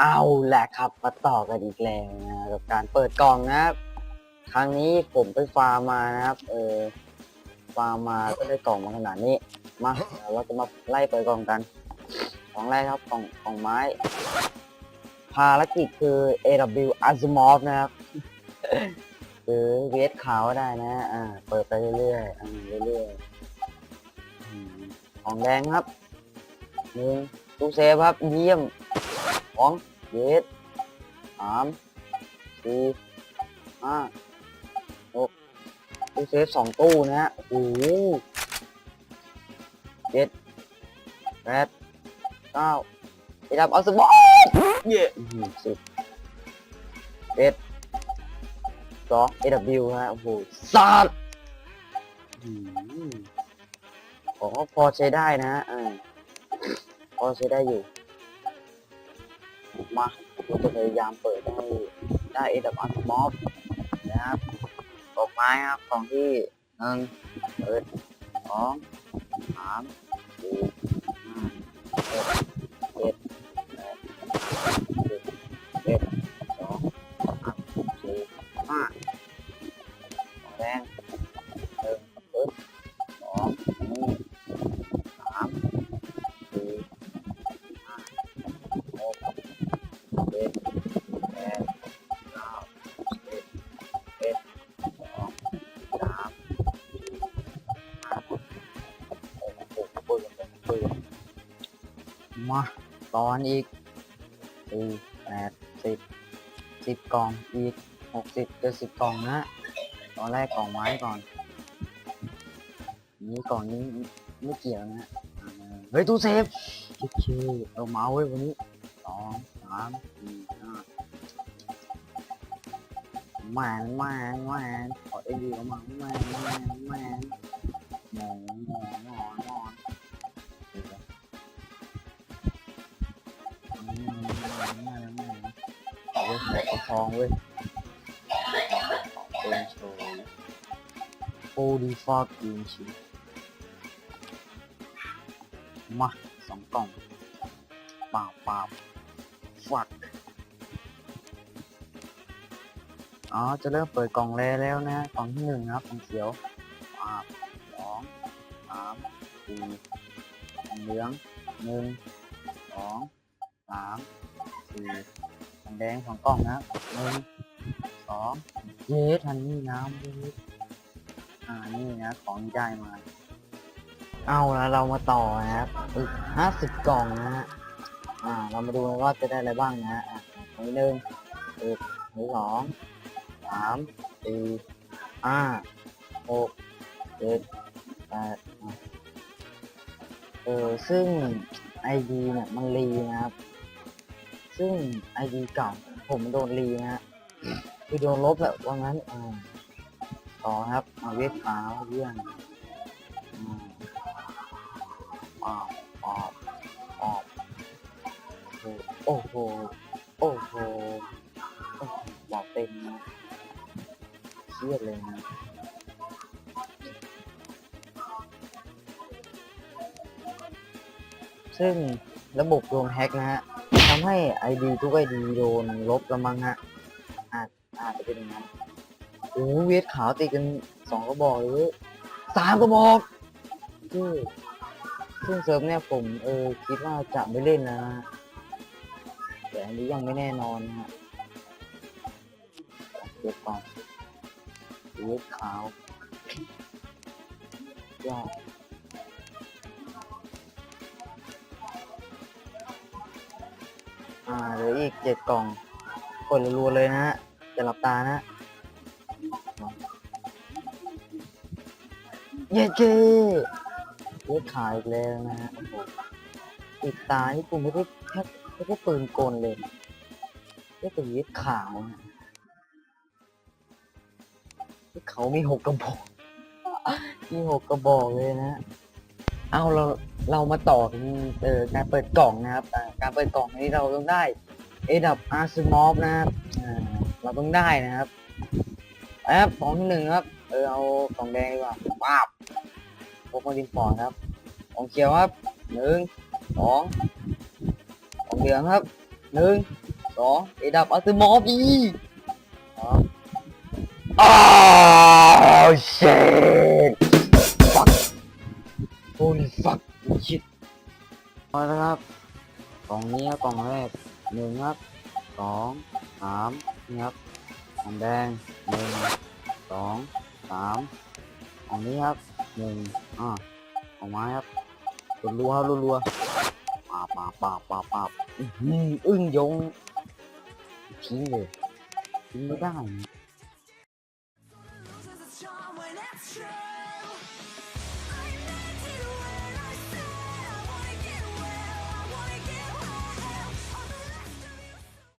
เอาแหละครับมาต่อกันอีกแล้วนะกับการเปิดกล่องนะครับครั้งนี้ผมไปฟาร์มมานะครับ เออฟาร์มมาก็ได้กล่องมาขนาดนี้มาเดี๋ยวเราจะมาไล่เปิดกล่องกันกล่องแรกครับกล่องกล่องไม้ ภารกิจคือ AW Asimov นะครับคือเวทขาวได้นะอ่าเปิดไปเรื่อยๆอ่าเรื่อยๆของแดงครับหนึ่งตู้เซฟครับเยี่ยม องเวทสามสี่ห้าหกตู้เซฟสองตู้นะฮะโอ้โหเจ็ดแปดเก้าไปดับเอาสมองเย้อื้อหือสิบเอ็ดสอง AW ฮะโอ้โหสัตว์อืมอ๋อพอใช้ได้นะอ่าพอใช้ได้อยู่ มาเราจะพยายามเปิดได้ได้ AW อันมอฟนะครับดอกไม้ครับตองที่หนึ่งเปิดสองสามสี่ห้าหก เจ็ดแปดเก้าสิบเอ็ดสองสามสี่ห้าหกหกปืนปืนมาตอนอีกสี่แปดสิบสิบกล่องอีกหกสิบเจ็ดสิบกล่องนะตอนแรกกล่องไม้ก่อน นี้กล่องนี้ไม่เกี่ยวนะเฮ้ยตู้เซฟชิชื่อเอาเมาส์ไว้วันนี้สองามสี่ห้าแมนแมนแมนขอเอ็นดีออกมาแมนแมนแมนหมอนหมอนหมอนหมอนเดี๋ยวก่อนแมนแมนแมนแมนเอาเว้ยขอเอาทองเว้ยเป็นโชว์โอดีฟอร์กินชิมาสองกล่องป่าวป่าว อ๋อ จะเริ่มเปิดกล่องแรแล้วนะกล่องที่หนึ่งนะครับกล่องเขียวอ่าสองสามสี่กล่องเหลืองหนึ่งสองสามสี่กล่องแดงสองกล่องนะหนึ่งสองเยสทันนี่น้ำเยสอ่านี่นะของที่ได้มา เอาละเรามาต่อนะครับอีกห้าสิบกล่องนะฮะอ่า เรามาดูกันว่าจะได้อะไรบ้างนะฮะอะหนึ่งอีกอันนี้สอง สามสี่ห้าหกเจ็ดแปดเออซึ่งไอดีเนี่ยมันรีนะครับ ซึ่งไอดีเก่าผมโดนรีนะฮะคือโดนลบแหละว่างั้นอ่าต่อครับมาเวทขาเยี่ยมอ่าปออบปออ้โหโอ้โห โอ้โหบอกเต็มนะ เครียดเลยนะซึ่งระบบโดนแฮ็กนะฮะทำให้ไอดีทุกไอดีโดนลบละมั้งฮะ อาจอาจจะเป็นอย่างนั้นโอ้เวทขาวติดกันสองกระบอกเลยสามกระบอกซึ่งซึ่งเซิร์ฟเนี่ยผมเออคิดว่าจะไม่เล่นนะฮะแต่อันนี้ยังไม่แน่นอนนะฮะเก็บก่อน เวทขาวยอดอ่าเหลืออีกเจ็ดกล่อง กดรัวๆเลยนะฮะจะหลับตานะเย้เจ้เย้ขายอีกแล้วนะฮะติดตานี่กูไม่ได้แค่ไม่ได้ปืนกลเลยได้แต่เย็ดขาวนะ เขามีหกกระบอกมีหกกระบอกเลยนะ เอาเราเรามาต่อกันเออการเปิดกล่องนะครับอ่าการเปิดกล่องนี้เราต้องได้เอดับอาร์ซมอฟนะครับอ่าเราต้องได้นะครับแอบสองที่หนึ่งครับ เออเอากล่องแดงดีกว่าป้าบพกมาดินฟอร์ดครับกล่องเขียวครับหนึ่งสองกล่องเหลืองครับหนึ่งสองเอดับอัลติมอบีอ้า ว shit fuck holy fuck shit มาแล้วครับกล่องนี้ครับกล่องแรกหนึ่งครับสองสามนี่ครับกล่องแดงหนึ่งสองสามกล่องนี้ครับหนึ่งอ่ากล่องไม้ครับรัวๆครับรัวๆปาบปาบปาบปาบปาบอื้อหืออึ้งยงทิ้งเลยทิ้งไม่ได้ charm when it's true.